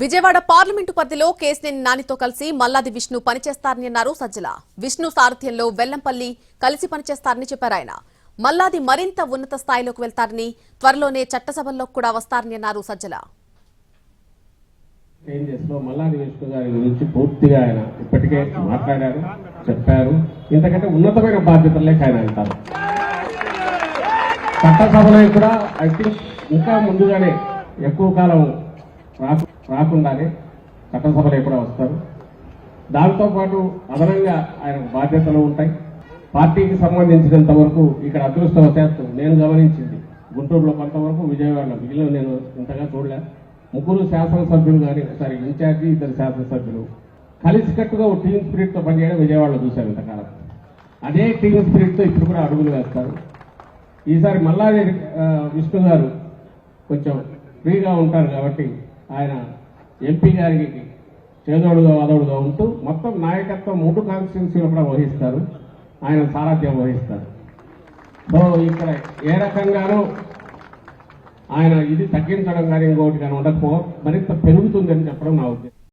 Vijayawada parliament పరిధిలో కేసినేని నానితో కలిసి మల్లాది విష్ణు పనిచేస్తారని అన్నారు సజ్జల. విష్ణు సారథ్యంలో వెల్లంపల్లి కలిసి పనిచేస్తారని చెప్పారు ఆయన. మల్లాది మరింత ఉన్నత స్థాయిలోకి వెళ్తారని త్వరలోనే చట్టసభల్లో కూడా వస్తారని అన్నారు సజ్జల. మల్లాది విష్ణు గారి గురించి పూర్తిగా ఆయన ఇప్పటికే మాట్లాడారు చెప్పారు. ఇంతకంటే ఉన్నతమైన బాధ్యతలే ఆయన చట్టసభలో కూడా ఐ థింక్ ఇంకా ముందుగానే ఎక్కువ కాలం రాకు రాకుండానే చట్టసభలు కూడా వస్తారు. దాంతోపాటు అదనంగా ఆయన బాధ్యతలు ఉంటాయి. పార్టీకి సంబంధించినంత వరకు ఇక్కడ అదృష్టవశాత్తు నేను గమనించింది. గుంటూరులో కొంతవరకు విజయవాడలో మిగిలిన నేను ఇంతగా చూడలే. ముగ్గురు శాసనసభ్యులు కానీ ఒకసారి ఇన్ఛార్జి ఇద్దరు శాసనసభ్యులు. కలిసికట్టుగా ఒక టీమ్ స్పిరిట్తో పనిచేయడం విజయవాడలో చూశాను ఇంతకాలం. అదే టీమ్ స్పిరిట్తో ఇప్పుడు కూడా అడుగులు వేస్తారు. ఈసారి మల్లాది విష్ణు గారు కొంచెం ఫ్రీగా ఉంటారు కాబట్టి ఆయన ఎంపీ గారికి చేదోడుగా వాదోడుగా ఉంటూ మొత్తం నాయకత్వం మూడు కాన్స్టిట్యున్సీలు కూడా వహిస్తారు. ఆయన సారథ్యం వహిస్తారు. సో ఇక్కడ ఏ రకంగానూ ఆయన ఇది తగ్గించడం కానీ ఇంకోటి కానీ ఉండకపో మరింత పెరుగుతుందని చెప్పడం నా ఉద్దేశం.